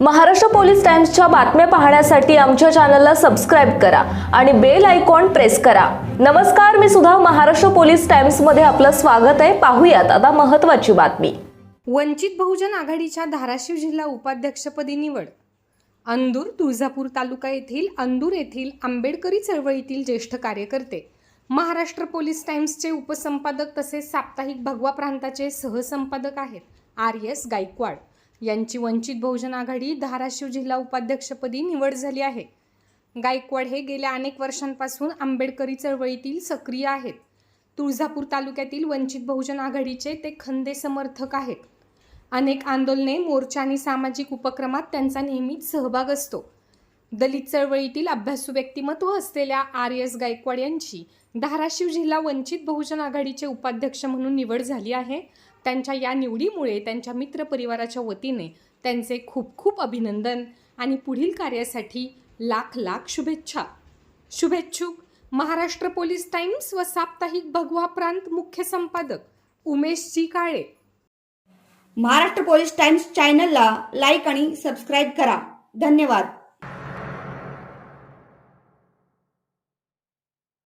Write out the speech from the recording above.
Maharashtra police टाइम्सच्या बातम्या पाहण्यासाठी आमच्या चॅनलला सबस्क्राईब करा आणि बेल आयकॉन प्रेस करा. नमस्कार मी सुद्धा महाराष्ट्र पोलीस टाइम्समध्ये आपलं स्वागत आहे. पाहूयात आता महत्त्वाची बातमी. वंचित बहुजन आघाडीच्या धाराशिव जिल्हा उपाध्यक्षपदी निवड. अंदूर तुळजापूर तालुका येथील अंदूर येथील आंबेडकरी चळवळीतील ज्येष्ठ कार्यकर्ते. महाराष्ट्र पोलीस टाइम्सचे उपसंपादक तसेच साप्ताहिक भगवा प्रांताचे सहसंपादक आहेत आर एस गायकवाड. यांची वंचित बहुजन आघाडी धाराशिव जिल्हा उपाध्यक्षपदी निवड झाली आहे. गायकवाड हे गेल्या अनेक वर्षांपासून आंबेडकरी चळवळीतील सक्रिय आहेत. तुळजापूर तालुक्यातील वंचित बहुजन आघाडीचे ते खंदे समर्थक आहेत. अनेक आंदोलने मोर्चा आणि सामाजिक उपक्रमात त्यांचा नेहमीच सहभाग असतो. दलित चळवळीतील अभ्यासू व्यक्तिमत्व असलेल्या आर एस गायकवाड यांची धाराशिव जिल्हा वंचित बहुजन आघाडीचे उपाध्यक्ष म्हणून निवड झाली आहे. त्यांच्या या निवडीमुळे त्यांच्या मित्रपरिवाराच्या वतीने त्यांचे खूप खूप अभिनंदन आणि पुढील कार्यासाठी लाख लाख शुभेच्छा. शुभेच्छुक महाराष्ट्र पोलीस टाइम्स व साप्ताहिक भगवा प्रांत मुख्य संपादक उमेश जी काळे. महाराष्ट्र पोलीस टाइम्स चॅनलला लाईक आणि सबस्क्राईब करा. धन्यवाद.